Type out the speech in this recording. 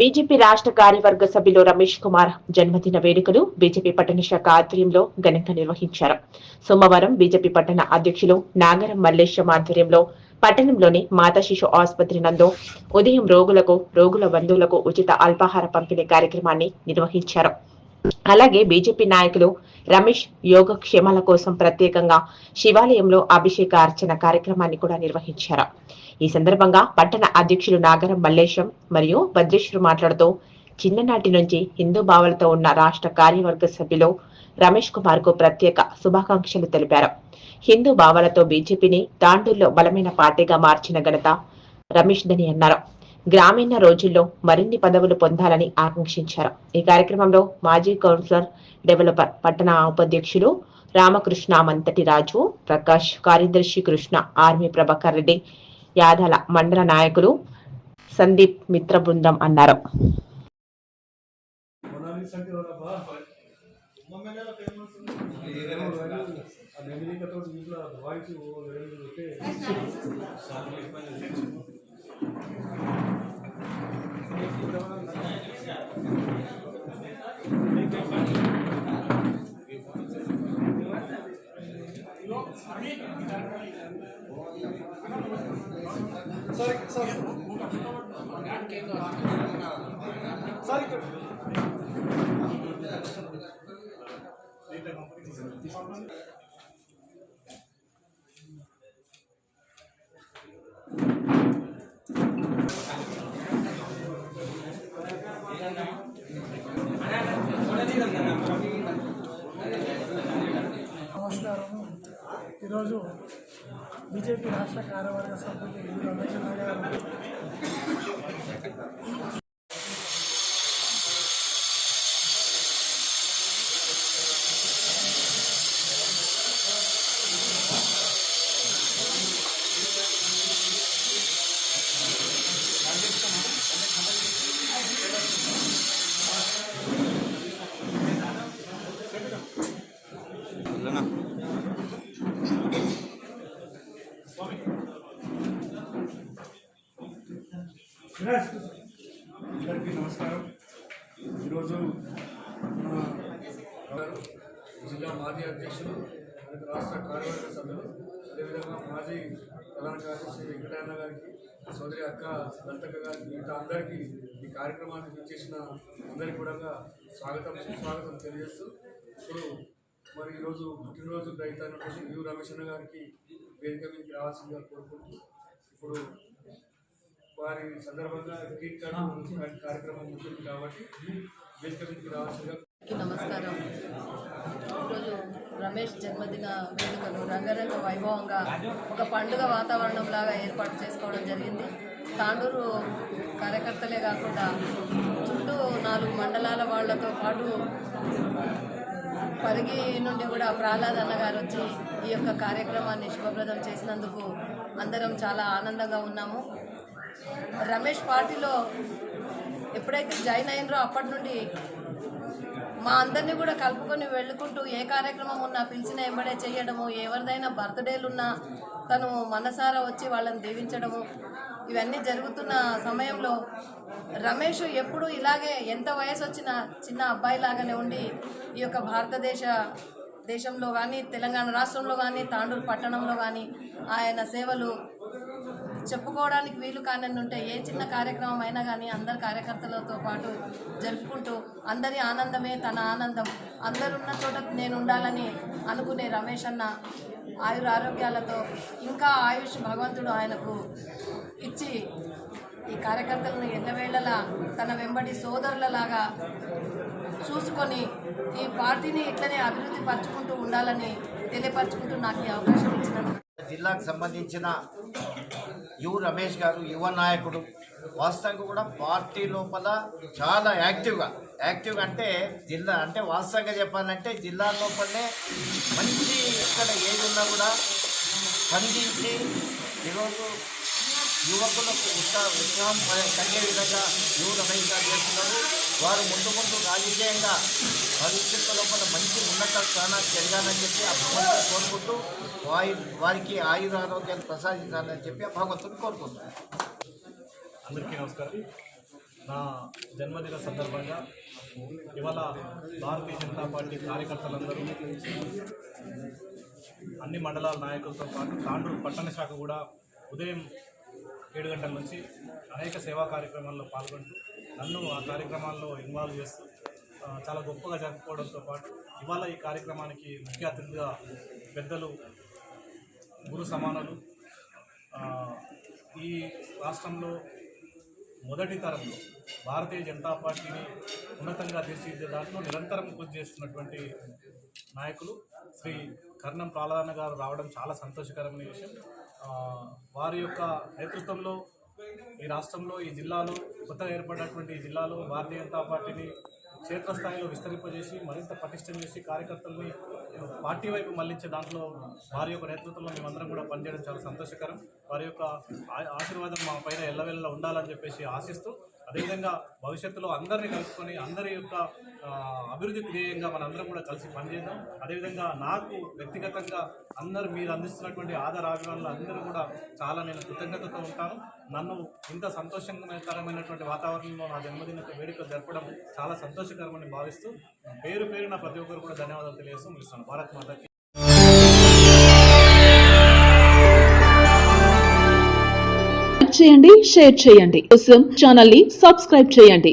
BJP రాష్ట్ర కార్యవర్గ సభ్యులు రమేష్ కుమార్ జన్మదిన వేడుకలు బీజేపీ పట్టణ శాఖ ఆధ్వర్యంలో ఘనంగా నిర్వహించారు. సోమవారం బీజేపీ పట్టణ అధ్యక్షులు నాగరం మల్లేశం ఆధ్వర్యంలో పట్టణంలోని మాతా శిశు ఆసుపత్రి నందు ఉదయం రోగులకు రోగుల బంధువులకు ఉచిత అల్పాహార పంపిణీ కార్యక్రమాన్ని నిర్వహించారు. అలాగే బీజేపీ నాయకులు రమేష్ యోగక్షేమాల కోసం ప్రత్యేకంగా శివాలయంలో అభిషేక అర్చన కార్యక్రమాన్ని కూడా నిర్వహించారు. ఈ సందర్భంగా పట్టణ అధ్యక్షులు నాగరం మల్లేశం మరియు భద్రేశ్వరు మాట్లాడుతూ చిన్ననాటి నుంచి హిందూ భావాలతో ఉన్న రాష్ట్ర కార్యవర్గ సభ్యులు రమేష్ కుమార్కు ప్రత్యేక శుభాకాంక్షలు తెలిపారు. హిందూ భావాలతో బీజేపీని తాండూరులో బలమైన పార్టీగా మార్చిన ఘనత రమేష్ దని అన్నారు. గ్రామీణ రోజుల్లో మరిన్ని పదవులు పొందాలని ఆకాంక్షించారు. ఈ కార్యక్రమంలో మాజీ కౌన్సిలర్ డెవలపర్ పట్టణ ఉపాధ్యక్షులు రామకృష్ణ మంతటి రాజు ప్రకాష్ కార్యదర్శి కృష్ణ ఆర్మీ ప్రభాకర్ రెడ్డి యాదల మండల నాయకులు సందీప్ మిత్ర బృందం అన్నారు. సార్ సార్ సార్ ఇక్కడ నమస్కారం ఈరోజు బీజేపీ రాష్ట్ర కార్యవర్గ సభ్యులు ఈ రమేష్ అన్న గారు. అందరికీ నమస్కారం. ఈరోజు జిల్లా మాజీ అధ్యక్షులు రాష్ట్ర కార్యవర్గ సభ్యులు అదేవిధంగా మాజీ ప్రధాన కార్యదర్శి వెంకటయ్య గారికి సోదరి అక్క లలితక్క గారికి మిగతా అందరికీ ఈ కార్యక్రమానికి ఇచ్చేసిన అందరికీ కూడా స్వాగతం సుస్వాగతం తెలియజేస్తూ ఇప్పుడు మరి ఈరోజు పుట్టినరోజు రైతైనటువంటి యు రమేష్ అన్న గారికి వేదిక మీదకి రావాల్సిందిగా కోరుకుంటూ ఇప్పుడు వారి సందర్భంగా కట్ కార్యక్రమం ఉంటుంది కాబట్టి వేదిక మీదకి రావాల్సిందిగా అందరికీ నమస్కారం. ఈరోజు రమేష్ జన్మదిన వేడుకను రంగరంగ వైభవంగా ఒక పండుగ వాతావరణం లాగా ఏర్పాటు చేసుకోవడం జరిగింది. తాండూరు కార్యకర్తలే కాకుండా చుట్టూ నాలుగు మండలాల వాళ్ళతో పాటు పరిగి నుండి కూడా ప్రహ్లాద్ అన్న గారు వచ్చి ఈ యొక్క కార్యక్రమాన్ని శుభప్రదం చేసినందుకు అందరం చాలా ఆనందంగా ఉన్నాము. రమేష్ పార్టీలో ఎప్పుడైతే జాయిన్ అయినరో అప్పటి నుండి మా అందరినీ కూడా కలుపుకొని వెళ్ళుకుంటూ ఏ కార్యక్రమం ఉన్నా పిలిచిన ఎంబడే చేయడము ఎవరిదైనా బర్త్డేలు ఉన్నా తను మనసారా వచ్చి వాళ్ళని దీవించడము ఇవన్నీ జరుగుతున్న సమయంలో రమేష్ ఎప్పుడు ఇలాగే ఎంత వయసు వచ్చినా చిన్న అబ్బాయిలాగానే ఉండి ఈ యొక్క భారతదేశ దేశంలో కానీ తెలంగాణ రాష్ట్రంలో కానీ తాండూరు పట్టణంలో కానీ ఆయన సేవలు చెప్పుకోవడానికి వీలు కానని ఉంటే ఏ చిన్న కార్యక్రమం అయినా కానీ అందరి కార్యకర్తలతో పాటు జరుపుకుంటూ అందరి ఆనందమే తన ఆనందం. అందరున్న చోట నేను ఉండాలని అనుకునే రమేష్ అన్న ఆయుర ఆరోగ్యాలతో ఇంకా ఆయుష్ భగవంతుడు ఆయనకు ఇచ్చి ఈ కార్యకర్తలను ఎల్లవేళలా తన వెంబడి సోదరులలాగా చూసుకొని ఈ పార్టీని ఇట్లనే అభివృద్ధి పరచుకుంటూ ఉండాలని తెలియపరచుకుంటూ నాకు ఈ అవకాశం ఇచ్చినందుకు జిల్లాకు సంబంధించిన యు రమేష్ గారు యువ నాయకుడు. వాస్తవంగా కూడా పార్టీ లోపల చాలా యాక్టివ్గా. యాక్టివ్గా అంటే జిల్లా అంటే వాస్తవంగా చెప్పాలంటే జిల్లా లోపలనే మంచి ఇక్కడ ఏది ఉన్నా కూడా స్పందించి ఈరోజు యువకులకు ఉత్సాహ ఉత్సాహం కలిగే విధంగా యువ రమేష్ గారు చేస్తున్నారు. వారు ముందు ముందు రాజకీయంగా భవిష్యత్తు లోపల మంచి ఉన్నత స్థానాలు జరగాలని చెప్పి ఆ భగవంతుని కోరుకుంటూ వారి వారికి ఆయుర ఆరోగ్యాలు ప్రసాదించాలని చెప్పి ఆ భగవంతుని కోరుకుంటున్నారు అందరికీ నమస్కారం. నా జన్మదిన సందర్భంగా ఇవాళ భారతీయ జనతా పార్టీ కార్యకర్తలందరూ అన్ని మండలాల నాయకులతో పాటు తాండూరు పట్టణ శాఖ కూడా ఉదయం ఏడు గంటల నుంచి అనేక సేవా కార్యక్రమాల్లో పాల్గొంటూ నన్ను ఆ కార్యక్రమాల్లో ఇన్వాల్వ్ చేస్తూ చాలా గొప్పగా జరుపుకోవడంతో పాటు ఇవాళ ఈ కార్యక్రమానికి ముఖ్య అతిథిగా పెద్దలు గురు సమానులు ఈ రాష్ట్రంలో మొదటి తరంలో భారతీయ జనతా పార్టీని ఉన్నతంగా తీర్చిదిద్దే దాంట్లో నిరంతరం కృషి చేస్తున్నటువంటి నాయకులు శ్రీ కర్ణం ప్రాలదాన గారు రావడం చాలా సంతోషకరమైన విషయం. వారి యొక్క నేతృత్వంలో ఈ రాష్ట్రంలో ఈ జిల్లాలో కొత్తగా ఏర్పడినటువంటి జిల్లాలో భారతీయ జనతా పార్టీని క్షేత్రస్థాయిలో విస్తరింపజేసి మరింత పటిష్టం చేసి కార్యకర్తల్ని పార్టీ వైపు మళ్ళించే దాంట్లో వారి యొక్క నేతృత్వంలో మేమందరం కూడా పనిచేయడం చాలా సంతోషకరం. వారి యొక్క ఆశీర్వాదం మా పైన ఎల్లవెల్ల ఉండాలని చెప్పేసి ఆశిస్తూ అదేవిధంగా భవిష్యత్తులో అందరినీ కలుసుకొని అందరి యొక్క అభివృద్ధి ధ్యేయంగా మనందరం కూడా కలిసి పనిచేద్దాం. అదేవిధంగా నాకు వ్యక్తిగతంగా అందరు మీరు అందిస్తున్నటువంటి ఆధార అభిమానులు అందరూ కూడా చాలా నేను కృతజ్ఞతతో ఉంటాను. నన్ను ఇంత సంతోషకరమైనటువంటి వాతావరణంలో నా జన్మదిన వేడుక జరపడం చాలా సంతోషకరమని భావిస్తూ పేరు పేరున ప్రతి ఒక్కరు కూడా ధన్యవాదాలు తెలియజేస్తూ ముగిస్తాను భారత్ మాతకి చేయండి షేర్ చేయండి. కోసం ఛానల్ని సబ్స్క్రైబ్ చేయండి.